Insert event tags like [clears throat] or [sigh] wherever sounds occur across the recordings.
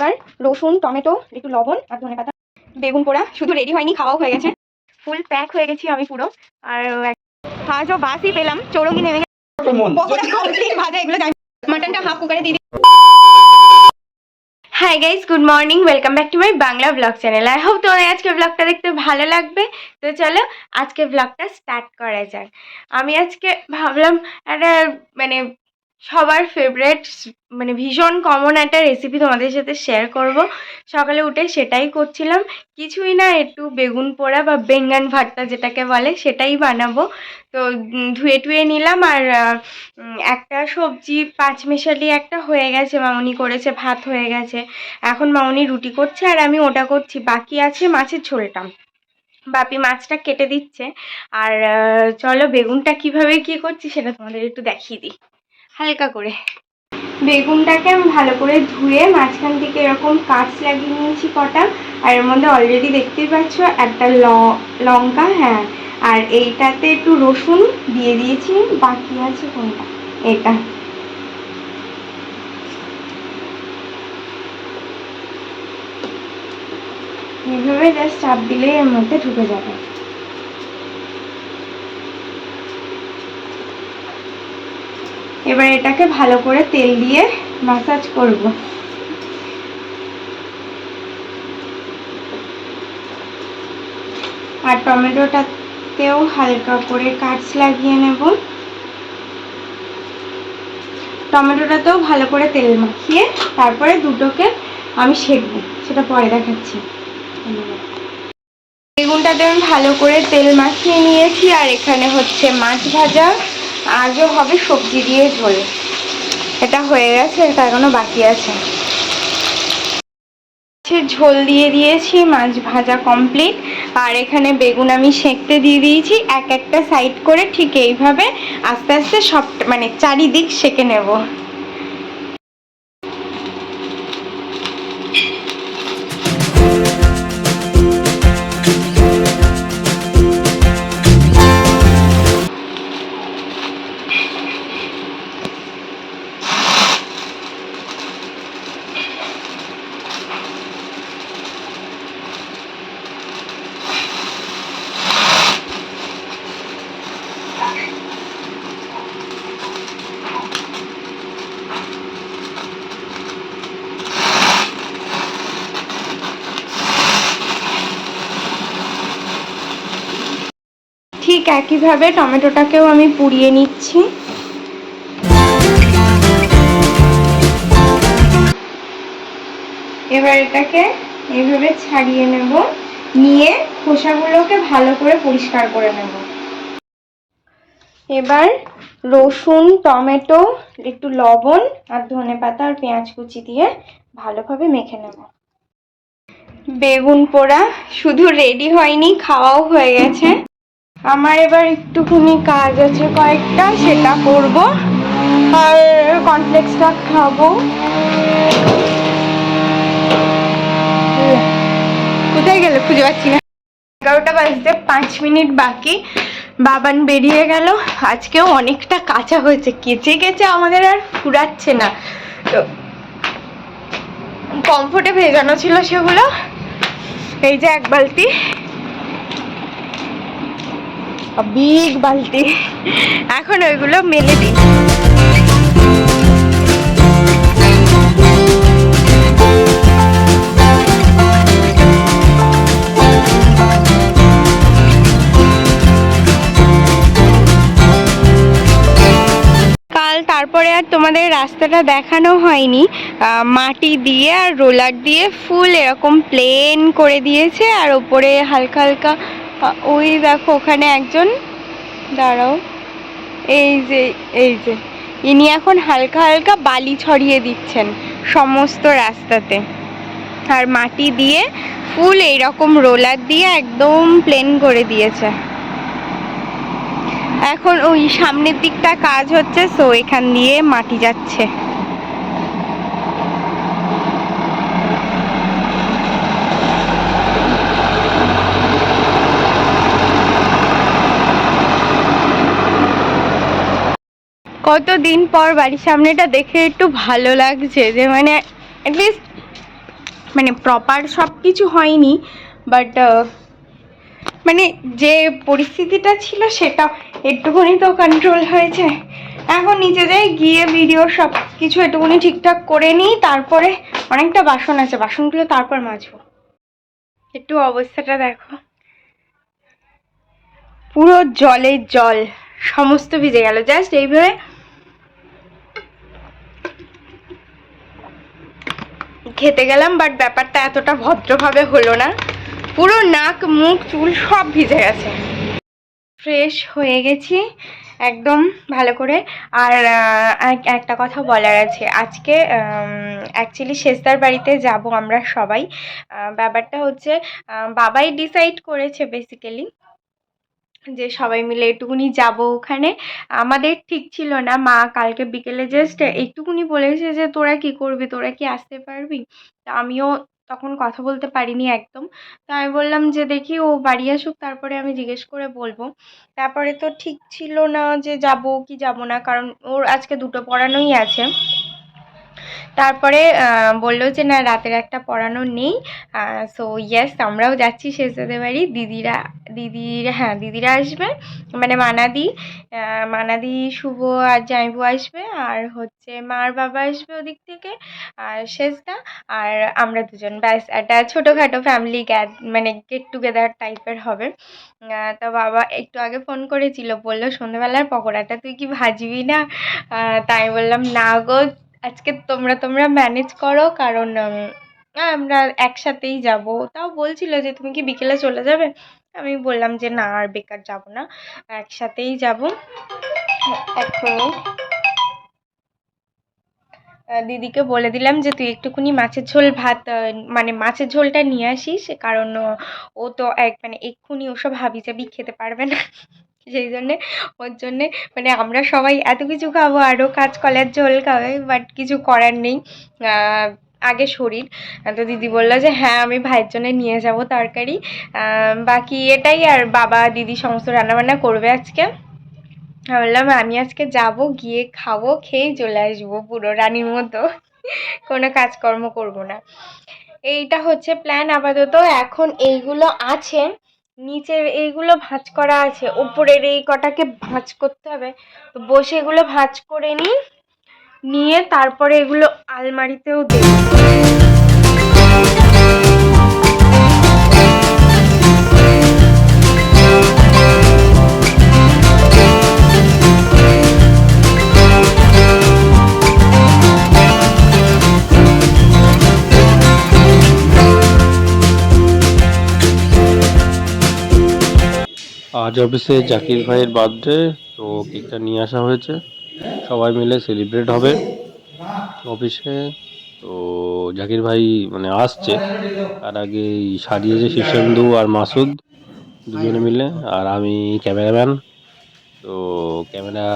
এবার রসুন টমেটো একটু লবণ আর ধনে পাতা। বেগুন পোড়া শুধু রেডি হয়নি খাওয়াও হয়ে গেছে। ফুল প্যাক হয়ে গেছি আমি পুরো। আর আজও বাসই পেলাম চৌরঙ্গি নেমে ভাজা এগুলো মাটনটা হাফ কুকারে দিয়ে hi guys good morning welcome back to my Bangla blog channel I hope তোমাদের আজকে ব্লগটা দেখতে ভালো লাগবে। তো চলো আজকে ব্লগটা স্টার্ট করা যাক। আমি আজকে ভাবলাম একটা মানে সবার ফেভারেট মানে ভীষণ কমন একটা রেসিপি তোমাদের সাথে শেয়ার করব। সকালে উঠে সেটাই করছিলাম। কিছুই না, একটু বেগুন পোড়া বা বেঙ্গান ভর্তা যেটাকে বলে, সেটাই বানাবো। তো ধুয়ে টুয়ে নিলাম আর একটা সবজি পাঁচমেশালি একটা হয়ে গেছে, মামুনি করেছে, ভাত হয়ে গেছে। এখন মামুনি রুটি করছে আর আমি ওটা করছি। বাকি আছে মাছের ঝোলটা। বাপি মাছটা কেটে দিচ্ছে। আর চলো বেগুনটা কীভাবে কি করছি সেটা তোমাদের একটু দেখিয়ে দিই। হালকা করে। বেগুনটাকে আমি ভালো করে ধুয়ে মাঝখান থেকে এরকম কাঁচ লাগিয়ে নিয়েছি কটা, আর এর মধ্যে অলরেডি দেখতেই পাচ্ছ একটা লঙ্কা হ্যাঁ আর এইটাতে একটু রসুন দিয়ে দিয়েছি, বাকি আছে কোনটা? এটা। এইভাবে জাস্ট চাপ দিলেই এর মধ্যে ঢুকে যাবে। এবার এটাকে ভালো করে তেল দিয়ে মাসাজ করব। আর টমেটোটাতেও হালকা করে কাটস লাগিয়ে নেব। টমেটোটাতেও ভালো করে তেল মাখিয়ে তারপরে দুটোকে আমি সেকবো। সেটা পরে দেখাচ্ছি। বেগুনটাতে আমি ভালো করে তেল মাখিয়ে নিয়েছি, আর এখানে হচ্ছে মাছ ভাজা। আজও হবে সবজি দিয়ে ঝোল। এটা হয়ে গেছে, এটা এখনও বাকি আছে। ঝোল দিয়ে দিয়েছি, মাছ ভাজা কমপ্লিট আর এখানে বেগুন আমি সেঁকতে দিয়ে দিয়েছি, এক একটা সাইড করে ঠিক এইভাবে আস্তে আস্তে সব মানে চারিদিক সেঁকে নেব। ঠিক একইভাবে টমেটোটাকেও আমি পুড়িয়ে নিচ্ছি। এবার এটাকে এইভাবে ছাড়িয়ে নেব। নিয়ে খোসাগুলোকে ভালো করে পরিষ্কার করে নেব। এবার রসুন, টমেটো, একটু লবণ আর ধনে পাতা আর পেঁয়াজ কুচি দিয়ে ভালোভাবে মেখে নেব। বেগুন পোড়া শুধু রেডি হয়নি, খাওয়াও হয়ে গেছে। আমার এবার একটুখানি কাজ আছে কয়েকটা, সেটা করব আর কনফ্লেক্সটা খাব। কোথায় গেলে? খুঁজে পাচ্ছি না। এগারোটা বাজতে পাঁচ মিনিট বাকি। বাবান বেরিয়ে গেল। আজকেও অনেকটা কাঁচা হয়েছে। কেচে কেচে আমাদের আর ফুরাচ্ছে না। তো কমফোর্টে ভেজানো ছিল সেগুলো। এই যে এক বালতি। বিগ বালতি। এখন ওইগুলো মেলে দিই। তারপরে আর তোমাদের রাস্তাটা দেখানো হয়নি। মাটি দিয়ে আর রোলার দিয়ে ফুল এরকম প্লেন করে দিয়েছে, আর ওপরে হালকা হালকা ওই দেখো, ওখানে একজন। দাঁড়াও। এই যে এই যে। ইনি এখন হালকা হালকা বালি ছড়িয়ে দিচ্ছেন সমস্ত রাস্তাতে। আর মাটি দিয়ে ফুল এইরকম রোলার দিয়ে একদম প্লেন করে দিয়েছে। এখন ওই সামনের দিকটা কাজ হচ্ছে, সো এখান দিয়ে মাটি যাচ্ছে। কতদিন পর বাড়ির সামনেটা দেখে একটু ভালো লাগছে যে মানে অ্যাটলিস্ট মানে প্রপার সব কিছু হয়নি বাট মানে যে পরিস্থিতিটা ছিল সেটা একটুখানি তো কন্ট্রোল হয়েছে। এখন নিচে যাই, গিয়ে ভিডিও সব কিছু একটুখানি ঠিকঠাক করে নিই, তারপরে অনেকটা বাসন আছে, বাসনগুলো তারপর মাজবো। একটু অবস্থাটা দেখো। পুরো জলে জল, সমস্ত ভিজে গেল। জাস্ট এইভাবে খেতে গেলাম বাট ব্যাপারটা এতটা ভদ্রভাবে হলো না। পুরো নাক, মুখ, চুল সব ভিজে গেছে। ফ্রেশ হয়ে গেছি, একদম ভালো করে। আর একটা কথা বলার আছে। আজকে অ্যাকচুয়ালি শেষদার বাড়িতে যাব আমরা সবাই। ব্যাপারটা হচ্ছে বাবাই ডিসাইড করেছে বেসিক্যালি যে সবাই মিলে একটুকুনি যাব ওখানে। আমাদের ঠিক ছিল না, মা কালকে বিকেলে জাস্ট একটুকুনি বলেছে যে, তোরা কি করবি? তোরা কি আসতে পারবি? তা আমিও তখন কথা বলতে পারিনি একদম। তো আমি বললাম যে, দেখি, ও বাড়ি আসুক, তারপরে আমি জিজ্ঞেস করে বলব। তারপরে তো ঠিক ছিল না যে, যাব কি যাব না? কারণ ওর আজকে দুটো পড়ানোই আছে। তারপরে বলল যে, না, রাতের একটা পড়ানো নেই। সো ইয়েস আমরাও যাচ্ছি শেষদাদের বাড়ি। দিদিরা দিদিরা হ্যাঁ দিদিরা আসবে মানে মানাদি মানাদি, শুভ আর জাইবু আসবে, আর হচ্ছে মার বাবা আসবে ওদিক থেকে, আর শেষদা, আর আমরা দুজন। ব্যাস, একটা ছোটোখাটো ফ্যামিলি গ্যাদ মানে গেট টুগেদার টাইপের হবে। তা বাবা একটু আগে ফোন করেছিল, বলল সন্ধ্যেবেলার পকোড়াটা তুই কি ভাজবি না? তাই বললাম, না গো আজকে তোমরা তোমরা ম্যানেজ করো, কারণ আমরা একসাথেই যাব। তাও বলছিল যে, তুমি কি বিকেলে চলে যাবে? আমি বললাম যে, না, আর বেকার যাব না। একসাথেই যাব। এখনই। দিদিকে বলে দিলাম যে, তুই একটুখানি মাছের ঝোল, ভাত মানে মাছের ঝোলটা নিয়ে আসিস, কারণ, ও তো এক মানে এক্ষুনি ওসব হাবি জাবি খেতে পারবে না। সেই জন্যে, ওর জন্যে মানে আমরা সবাই এত কিছু খাব আরও কাঁচকলার ঝোল খাবে বাট কিছু করার নেই। আগে শরীর। তো দিদি বলল যে হ্যাঁ আমি ভাইয়ের জন্য নিয়ে যাব তরকারি। বাকি এটাই আর বাবা, দিদি সমস্ত রান্নাবান্না করবে আজকে। বললাম, আমি আজকে যাব, গিয়ে খাব খেয়েই চলে আসব পুরো রানীর মতো। কোনো কাজকর্ম করব না। এইটা হচ্ছে প্ল্যান আপাতত। এখন এইগুলো আছে। নিচের এইগুলো ভাঁজ করা আছে ওপরের এই কটাকে ভাঁজ করতে হবে। তো বসে এগুলো ভাঁজ করে নিই, নিয়ে তারপরে এগুলো আলমারিতেও দেব। আজ অফিসে জাকির ভাইয়ের বার্থডে, তো কেকটা নিয়ে আসা হয়েছে। সবাই মিলে সেলিব্রেট হবে অফিসে। তো জাকির ভাই মানে আসছে। তার আগে সারিয়েছে শীর্ষেন্দু আর মাসুদ দুজনে মিলে, আর আমি ক্যামেরাম্যান। তো ক্যামেরা,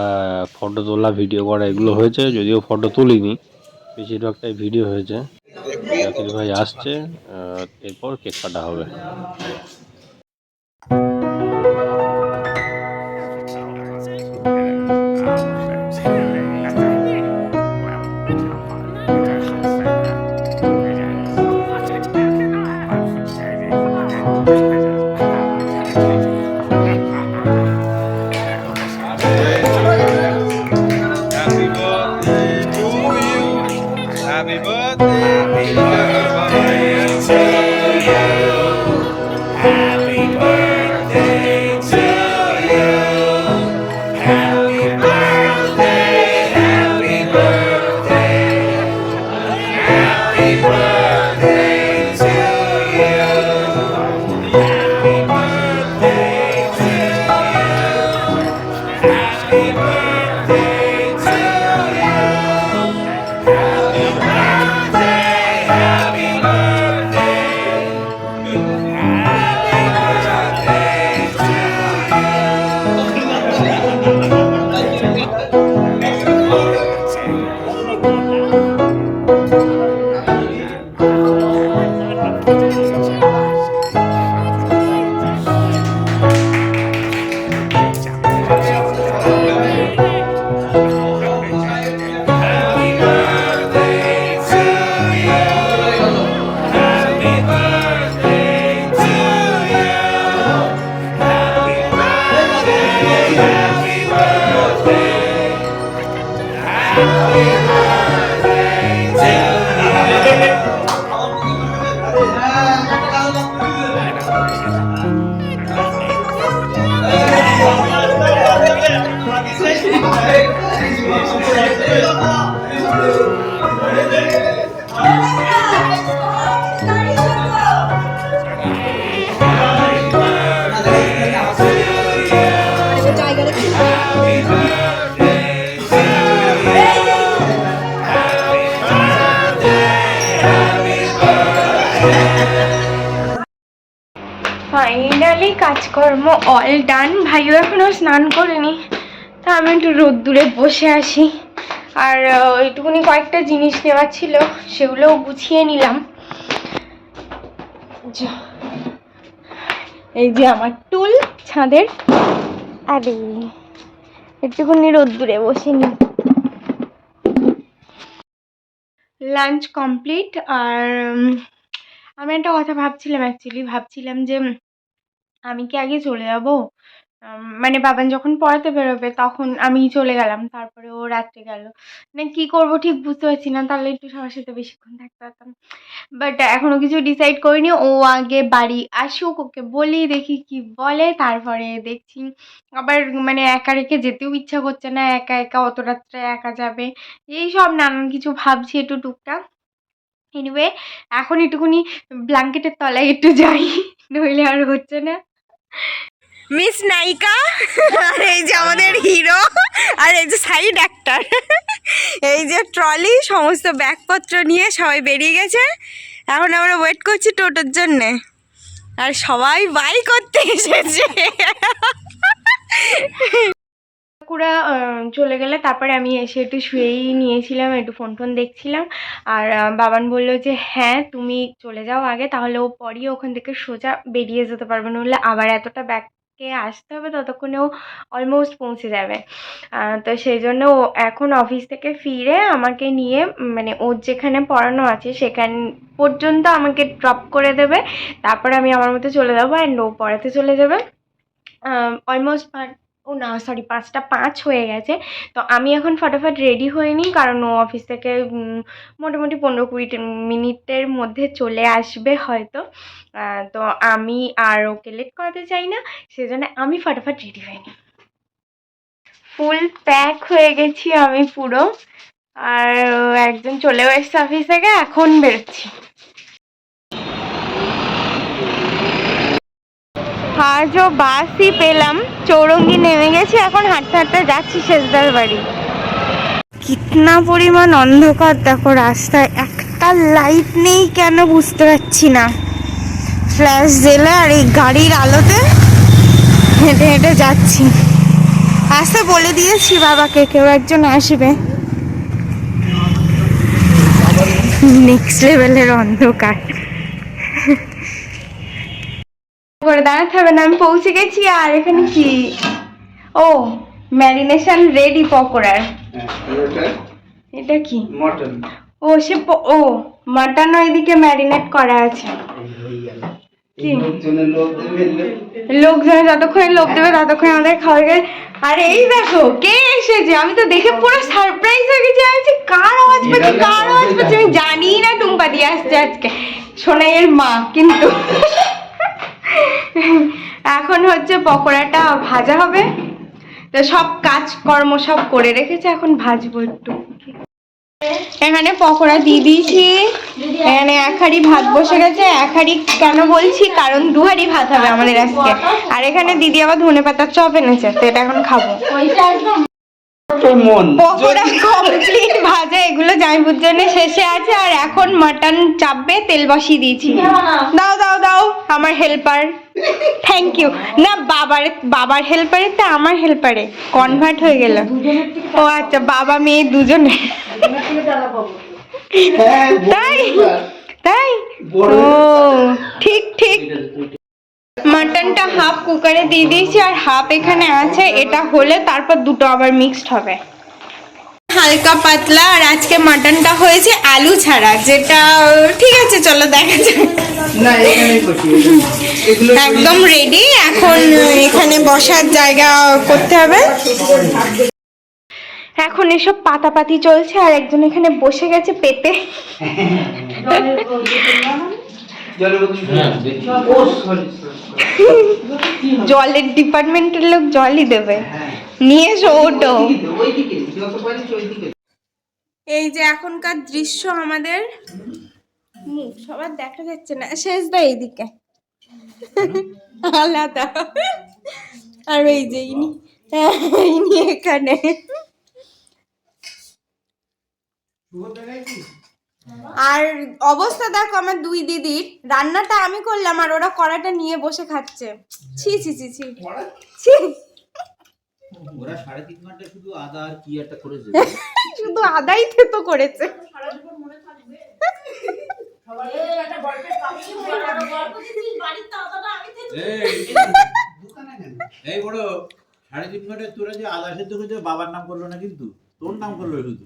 ফটো তোলা, ভিডিও করা এগুলো হয়েছে, যদিও ফটো তুলিনি। বেশিরভাগটাই ভিডিও হয়েছে। জাকির ভাই আসছে এরপর কেক কাটা হবে। ভাইও এখনও স্নান করিনি, তা আমি একটু রোদ্দুরে বসে আসি আর ওইটুকুনি কয়েকটা জিনিস নেওয়ার ছিল, সেগুলোও গুছিয়ে নিলাম। এই যে আমার টুল, ছাদের আরে একটুখানি রোদ্দুরে বসে নি। লাঞ্চ কমপ্লিট, আর আমি একটা কথা ভাবছিলাম অ্যাকচুয়ালি ভাবছিলাম যে, আমি কি আগে চলে যাব? মানে বাবান যখন পড়াতে বেরোবে তখন আমি চলে গেলাম, তারপরে ও রাত্রে গেল। মানে কী করব ঠিক বুঝতে পারছি না, তাহলে একটু সবার সাথে বেশিক্ষণ থাকতে পারতাম। বাট এখনও কিছু ডিসাইড করিনি, ও আগে বাড়ি আসুক, ওকে বলি, দেখি কি বলে, তারপরে দেখছি। আবার মানে একা রেখে যেতেও ইচ্ছা করছে না, একা একা অত রাত্রে একা যাবে। এই সব নানান কিছু ভাবছি একটু টুকটাক। এনিওয়ে এখন একটুখানি ব্ল্যাঙ্কেটের তলায় একটু যাই, নইলে আর হচ্ছে না। মিস নায়িকা, আর এই যে আমাদের হিরো, আর এই যে সাইড অ্যাক্টার এই যে ট্রলি সমস্ত ব্যাগপত্র নিয়ে সবাই বেরিয়ে গেছে। এখন আমরা ওয়েট করছি টোটোর জন্যে। আর সবাই বাই করতে এসেছে। কাকুরা চলে গেলে, তারপরে আমি এসে একটু শুয়েই নিয়েছিলাম, একটু ফোন টোন দেখছিলাম। আর বাবান বলল যে হ্যাঁ তুমি চলে যাও আগে, তাহলে ও পরই ওখান থেকে সোজা বেরিয়ে যেতে পারবে, নইলে আবার এতটা ব্যাগকে আসতে হবে ততক্ষণে ও অলমোস্ট পৌঁছে যাবে। তো সেই জন্য ও এখন অফিস থেকে ফিরে আমাকে নিয়ে মানে ওর যেখানে পড়ানো আছে সেখান পর্যন্ত আমাকে ড্রপ করে দেবে। তারপরে আমি আমার মতো চলে যাব অ্যান্ড ও পড়াতে চলে যাবে। অলমোস্ট ও না সরি পাঁচটা পাঁচ হয়ে গেছে। তো আমি এখন ফটাফট রেডি নিই, কারণ ও অফিস থেকে মোটামুটি পনেরো কুড়ি মিনিটের মধ্যে চলে আসবে হয়তো। তো আমি আর ওকে লেট করাতে চাই না, সেজন্য আমি ফটাফট রেডি নিই। ফুল প্যাক হয়ে গেছি আমি পুরো। আর একজন চলেও এসছে অফিস থেকে, এখন বেরোচ্ছি। আজও বাসই পেলাম, চৌরঙ্গি নেমে গেছি, এখন হাঁটতে হাঁটতে যাচ্ছি শেষদার বাড়ি। কিতনা পরিমাণ অন্ধকার, দেখো রাস্তায় একটা লাইট নেই কেন বুঝতে পারছি না। ফ্ল্যাশ জেলে আর এই গাড়ির আলোতে হেঁটে হেঁটে যাচ্ছি। আসতে বলে দিয়েছি বাবাকে, কেউ একজন আসবে। নেক্সট লেভেলের অন্ধকার। করে দাঁড়াতে হবে না আমি পৌঁছে গেছি। আর এখানে কি? ও ম্যারিনেশন রেডি পকোড়ার। এটা? কি? মটন। ও সে ও মাটনও এদিকে ম্যারিনেট করা আছে। লোকজন যতক্ষণে লোক দেবে ততক্ষণ আমাদের খাওয়া গেলে আর এই দেখো কে এসেছে? আমি তো দেখে পুরো সারপ্রাইজ হয়ে গেছি আমি কার আওয়াজ পাচ্ছি? কার আওয়াজ পাচ্ছি? আমি জানি। না টুম্পা দিয়ে আসছে আজকে। সোনাইয়ের মা কিন্তু এখন হচ্ছে পকোড়াটা ভাজা হবে। তো সব কাজকর্ম সব করে রেখেছে, এখন ভাজবো একটু। এখানে পকোড়া দিয়ে দিয়েছি। এখানে এক হাঁড়ি ভাত বসে গেছে। এক হাঁড়ি কেন বলছি? কারণ দু হাঁড়ি ভাত হবে আমাদের আজকে। আর এখানে দিদি আবার ধনে পাতার চপ এনেছে, তো এটা এখন খাব। পকোড়া কমপ্লিট ভাজা এগুলো জামাইবুর জন্য শেষে আছে আর এখন মাটন চাপবে তেল বসিয়ে দিয়েছি। দাও দাও দাও আমার হেল্পার থ্যাংক ইউ না বাবার বাবার হেল্পারে তো আমার হেল্পারে কনভার্ট হয়ে গেল। ও আচ্ছা বাবা মেয়ে দুজনে। হ্যাঁ, তাই? তাই? ও ঠিক ঠিক। মাটনটা হাফ কুকারে দিয়ে দিয়েছি আর হাফ এখানে আছে এটা হলে তারপর দুটো আবার মিক্সড হবে। হালকা পাতলা আর আজকে মাটনটা হয়েছে আলু ছাড়া যেটা ঠিক আছে চলো দেখা যাক। [laughs] একদম রেডি এখন এখানে বসার জায়গা করতে হবে। এখন এসব পাতাপাতি চলছে আর একজন এখানে বসে গেছে পেতে। [laughs] জলের সরি জলের ডিপার্টমেন্টের লোক জলই দেবে। নিয়ে এসো ওটো। এই যে এখনকার দৃশ্য আমাদের মুখ সবার দেখা যাচ্ছে না। শেষ দা এইদিকে। আলাদা। আর এই যে ইনি ইনি এখানে। আর অবস্থা দেখো আমার দুই দিদির রান্নাটা আমি করলাম আর ওরা কড়াটা নিয়ে বসে খাচ্ছে ছি ছি ছি ছি ছি ওরা সাড়ে তিন ঘণ্টা শুধু আদা আর কি একটা করেছে শুধু আদাই থেতো করেছে এই, বড় সাড়ে তিন ঘণ্টা তোরা যে আদা সেদ্ধ করেছে বাবার নাম করল না কিন্তু তোর নাম করল শুধু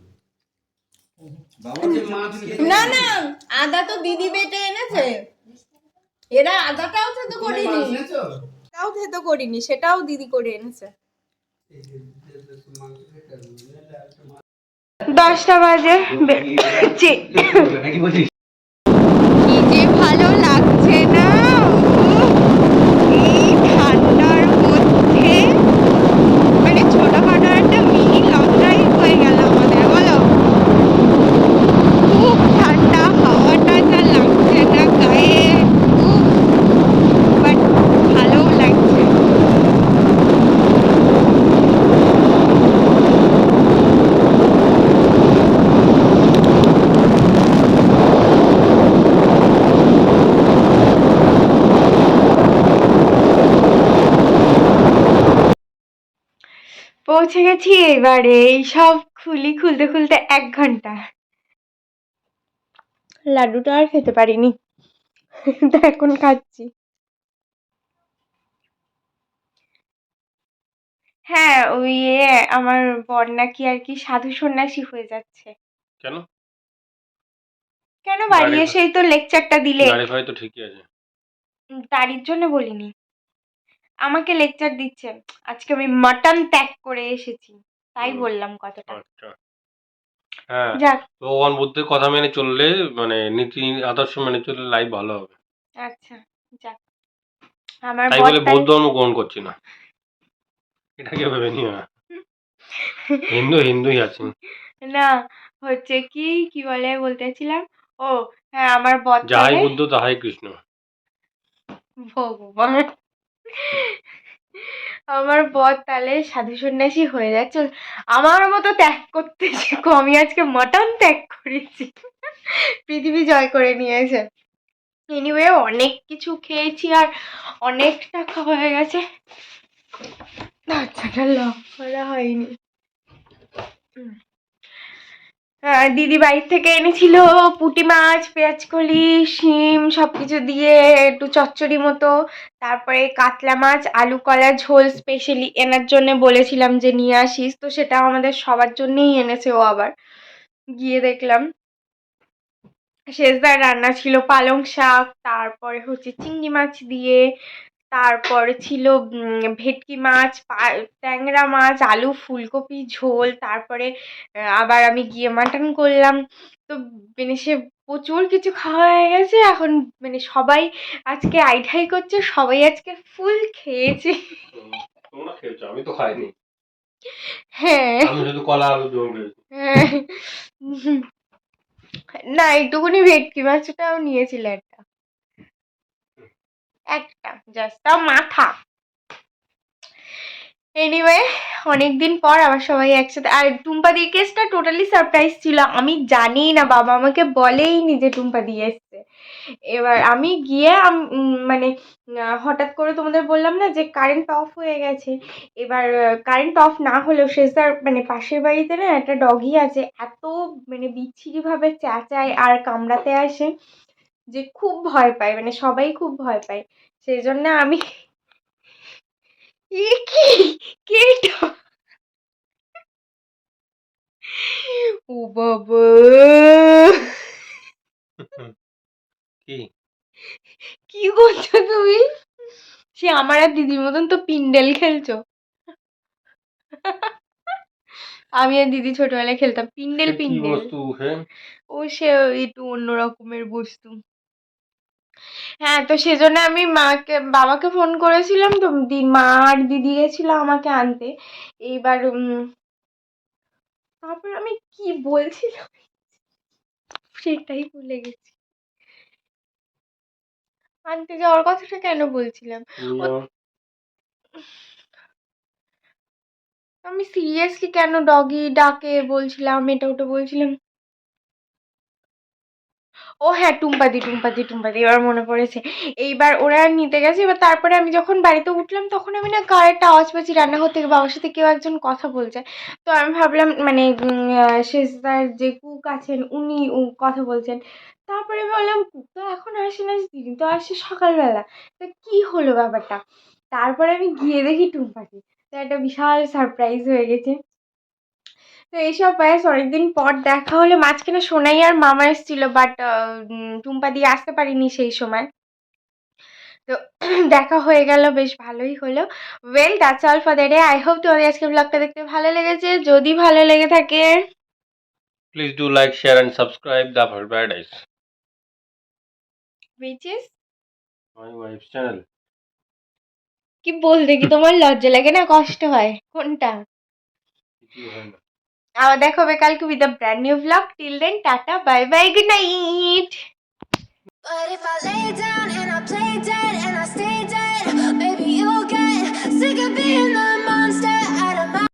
না না আদা তো দিদি বেটে এনেছে। এরা আদাটাও থেতো করিনি। তাও থেতো করিনি সেটাও দিদি করে এনেছে। দশটা বাজে বেরিয়েছি। কি যে ভালো লাগছে না উফ, এই ঠান্ডার মধ্যে মানে ছোটখাটো একটা মিনি লং ড্রাইভ হয়ে গেল আমাদের বলো খুব ঠান্ডা হাওয়াটা যা লাগছে না গায়ে বাট ভালোও লাগছে পৌঁছে গেছি এবারে এই সব খুলি খুলতে খুলতে এক ঘণ্টা। লাড্ডুটা আর খেতে পারিনি। তা এখন খাচ্ছি। হ্যাঁ ওই আমার বর নাকি আর কি সাধু সন্ন্যাসী হয়ে যাচ্ছে। কেন? কেন বাড়ি এসেই তো লেকচারটা দিলে। গাড়ি ফাড়ি তো ঠিকই আছে। তারির জন্য বলিনি। আমাকে লেকচার দিচ্ছে। আজকে আমি মাটন ত্যাগ করে এসেছি। তাই বললাম কথাটা। আচ্ছা। হ্যাঁ যাক। ভগবান বুদ্ধের কথা মেনে চললে মানে নীতি আদর্শ মেনে চললে লাইফ ভালো হবে। আচ্ছা যাক। আমার তাই বলে বৌদ্ধ ধর্ম গ্রহণ করছি না। এটাকে ভেবে নিও না। হিন্দু হিন্দুই আছেন না হচ্ছে কি কি বলে বলতেছিলাম ও হ্যাঁ আমার বর যাহাই বুদ্ধ তাহাই কৃষ্ণ। ভগবান। আমার বর তাহলে সাধু সন্ন্যাসী হয়ে যাচ্ছে আমার মতো ত্যাগ করতে আমি আজকে মটন ত্যাগ করেছি। পৃথিবী জয় করে নিয়েছে। এনিওয়ে অনেক কিছু খেয়েছি আর অনেকটা খাওয়া হয়ে গেছে। বাচ্চাটা লক করা হয়নি। দিদি বাড়ির থেকে এনেছিল পুঁটি মাছ, পেঁয়াজকলি, শিম সব কিছু দিয়ে একটু চচ্চড়ি মতো। তারপরে কাতলা মাছ, আলু কলা ঝোল স্পেশালি এনার জন্য বলেছিলাম যে নিয়ে আসিস। তো সেটা আমাদের সবার জন্যেই এনেছে ও আবার। গিয়ে দেখলাম। শেষদার রান্না ছিল পালং শাক, তারপরে হচ্ছে চিংড়ি মাছ দিয়ে তারপরে ছিল ভেটকি মাছ ট্যাংরা মাছ আলু ফুলকপি ঝোল তারপরে আবার আমি গিয়ে মাটন করলাম। তো মানে সে প্রচুর কিছু খাওয়া হয়ে গেছে এখন মানে সবাই আজকে আইঢাই করছে সবাই আজকে ফুল খেয়েছে। তোমরা খেয়েছো আমি তো খাইনি। হ্যাঁ। আমি শুধু কলা আলু জল হ্যাঁ। না একটুখানি ভেটকি মাছটাও নিয়েছিল একটা। একটা জাস্ট মাথা। এনিওয়ে অনেকদিন পর আবার সবাই একসাথে, আর টুম্পাদির কেসটা টোটালি সারপ্রাইজ ছিল। আমি জানি না, বাবা আমাকে বলেইনি যে টুম্পা দিয়ে এসছে। এবার আমি গিয়ে মানে হঠাৎ করে তোমাদের বললাম না যে কারেন্ট অফ হয়ে গেছে। এবার কারেন্ট অফ না হলেও শেষদার মানে পাশের বাড়িতে না একটা ডগি আছে, এত মানে বিচ্ছিরিভাবে চেঁচায় আর কামড়াতে আসে। যে খুব ভয় পায় মানে সবাই খুব ভয় পায়। সেই জন্য আমি কি? ও বাবা! কি? কি করছ তুমি? সে আমার আর দিদির মতন তো পিন্ডেল খেলছো। আমি আর দিদি ছোটবেলায় খেলতাম। পিন্ডেল পিন্ডেল ও সে একটু অন্য রকমের বস্তু। হ্যাঁ তো সেজন্য আমি মাকে বাবাকে ফোন করেছিলাম তো দি মা আর দিদি গেছিল আমাকে আনতে। এইবার তারপর আমি কি বলছিলাম? সেটাই ভুলে গেছি। আনতে যাওয়ার কথাটা কেন বলছিলাম? আমি সিরিয়াসলি কেন ডগি ডাকে বলছিলাম এটা ওটা বলছিলাম ও হ্যাঁ টুম্পাদি টুম্পাদি টুম্পাদি এবার মনে পড়েছে। এইবার ওরা নিতে গেছে, এবার তারপরে আমি যখন বাড়িতে উঠলাম, তখন আমি না কার একটা আওয়াজ পাচ্ছি রান্নাঘর থেকে বাবার সাথে কেউ একজন কথা বলছে। তো আমি ভাবলাম মানে শেষদার যে কুক আছেন, উনি কথা বলছেন। তারপরে ভাবলাম কুক তো এখন আসে না, দিদি তো আসে সকালবেলা। তো কি হলো ব্যাপারটা? তারপরে আমি গিয়ে দেখি টুম্পাদি। তো একটা বিশাল সারপ্রাইজ হয়ে গেছে। তো এইসব ব্যাস অনেকদিন পর দেখা হলো। মাঝখানে সোনাই আর মামা এসেছিল বাট টুম্পা দিয়ে আসতে পারিনি সেই সময়। তো [clears throat] দেখা হয়ে গেল বেশ ভালোই হলো। Well that's all for the day I hope তোমাদের আজকে ব্লগটা দেখতে ভালো লেগেছে। যদি ভালো লেগে থাকে please do like share and subscribe the paradise beaches my wife channel কি বলতে কি তোমার লজ্জা লাগে না? কষ্ট হয়। কোনটা? আবার দেখা হবে কালকে with a brand new blog till then tata bye bye good night But if I lay down and I play dead and I stay dead, maybe you'll get sick of being the